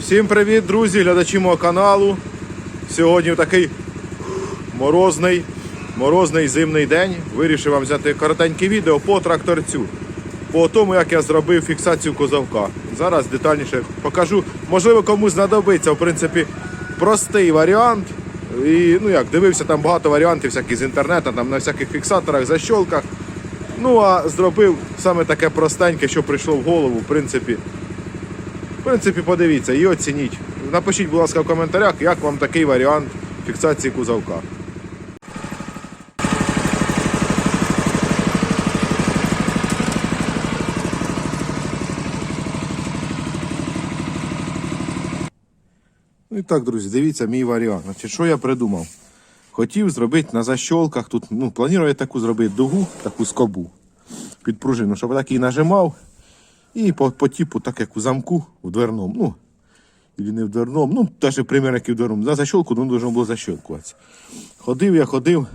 Всім привіт, друзі, глядачі мого каналу. Сьогодні такий морозний, морозний зимний день. Вирішив вам взяти коротеньке відео по тракторцю. По тому, як я зробив фіксацію кузовка. Зараз детальніше покажу. Можливо, комусь знадобиться, в принципі, простий варіант. І ну як, дивився там багато варіантів всяких з інтернету, там на всяких фіксаторах, защолках. Ну а зробив саме таке простеньке, що прийшло в голову, в принципі. Принципі, подивіться і оцініть. Напишіть, будь ласка, в коментарях, як вам такий варіант фіксації кузовка. Ну і так, друзі, дивіться мій варіант. Значить, що я придумав? Хотів зробити на защолках, тут, ну, планую таку зробити дугу, таку скобу під пружину, щоб так її нажимав. І по, по типу, так як у замку, в дверному. Ну, или не в дверному, ну, навіть примерно як і в дверному. На защолку, ну, должно було защелкуватися. Ходив я, ходив,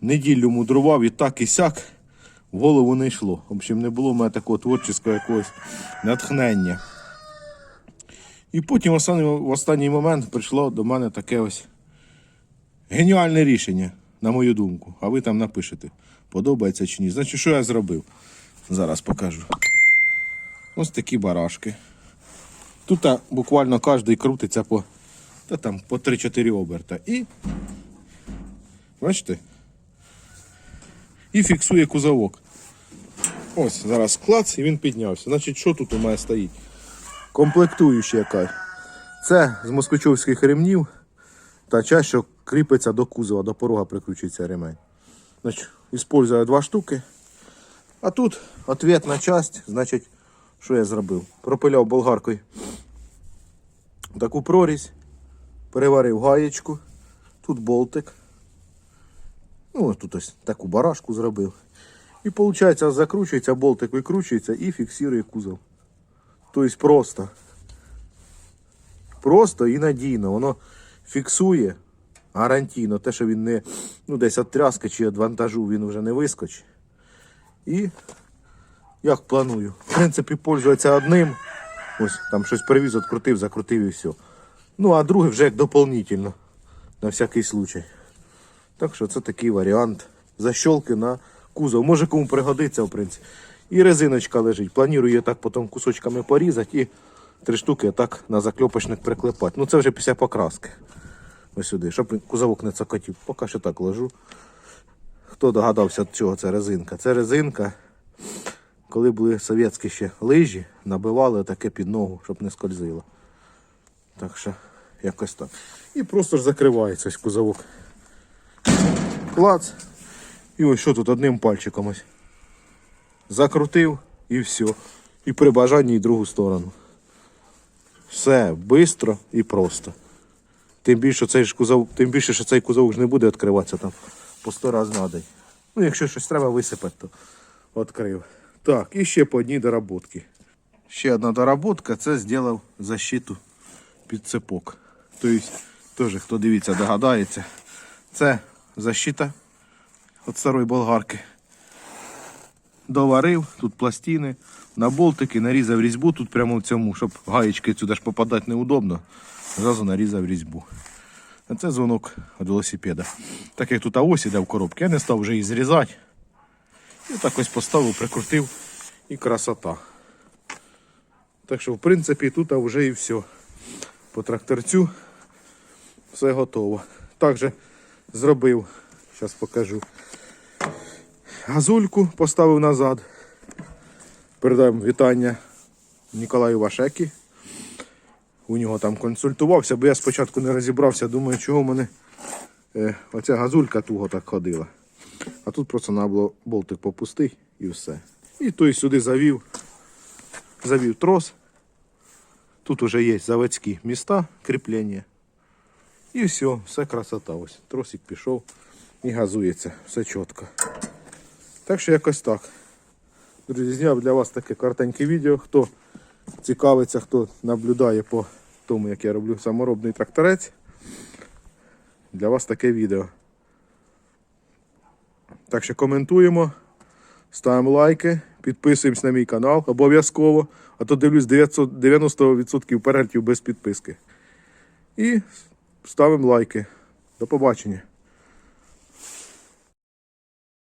неділю мудрував і так, і сяк, в голову не йшло. В общем, не було в мене такого творчого якогось натхнення. І потім в останній, в останній момент прийшло до мене таке ось геніальне рішення, на мою думку. А ви там напишете, подобається чи ні. Значить, що я зробив? Зараз покажу. Ось такі барашки. Тут буквально кожен крутиться по, та по 3-4 оберта. І. Бачите? І фіксує кузовок. Ось, зараз клац і він піднявся. Значить, що тут у мене стоїть? Комплектуюча яка. Це з москвичовських ремнів та часть, що кріпиться до кузова, до порога прикручується ремень. Значить, Іспользую два штуки. А тут ответна часть, значить, що я зробив? Пропиляв болгаркою таку прорізь, переварив гаєчку, тут болтик. Ну, ось тут ось таку барашку зробив. І виходить, закручується, болтик викручується і фіксує кузов. Тобто просто. Просто і надійно. Воно фіксує гарантійно те, що він не ну, десь від тряски чи від вантажу він вже не вискочить. І як планую. В принципі, пользується одним. Ось там щось привіз, відкрутив, закрутив і все. Ну, а другий вже як дополнительно. На всякий случай. Так що це такий варіант. Защолки на кузов. Може кому пригодиться, в принципі. І резиночка лежить. Планую її так потім кусочками порізати і три штуки так на закльопочник приклепати. Ну це вже після покраски. Ось сюди, щоб кузовок не цокотів. Поки що так ложу. Хто догадався цього, це резинка. Це резинка. Коли були совєтські ще лижі, набивали таке під ногу, щоб не скользило. Так що, якось так. І просто ж закривається ось кузовок. Клац. І ось що тут одним пальчиком ось. Закрутив і все. І при бажанні і другу сторону. Все швидко і просто. Тим більше, цей ж кузов, тим більше, що цей кузов ж не буде відкриватися там по 100 разів на день. Ну, якщо щось треба висипати, то відкрив. Так, і ще по одній доработці. Ще одна доработка, це зробив защиту під цепок. Тобто, теж, хто дивиться, догадається. Це защита від старої болгарки. Доварив, тут пластини, на болтики, нарізав різьбу тут прямо в цьому, щоб гаєчки сюди ж попадати неудобно. Зразу нарізав різьбу. А це дзвонок від велосипеда. Так як тут ось іде в коробці, я не став вже її зрізати. І так ось поставив, прикрутив і красота. Так що, в принципі, тут вже і все. По тракторцю все готово. Також зробив, зараз покажу. Газульку поставив назад. Передаємо вітання Ніколаю Вашекі. У нього там консультувався, бо я спочатку не розібрався, думаю, чого в мене е, оця газулька туго так ходила. А тут просто було болтик попустий і все. І той сюди завів, завів трос. Тут вже є заводські міста кріплення. І все, все красота. Ось тросик пішов і газується, все чітко. Так що якось так. Друзі, зняв для вас таке коротеньке відео. Хто цікавиться, хто наблюдає по тому, як я роблю саморобний тракторець. Для вас таке відео. Так що коментуємо, ставимо лайки, підписуємось на мій канал обов'язково, а то дивлюсь 90% переглядів без підписки. І ставимо лайки. До побачення.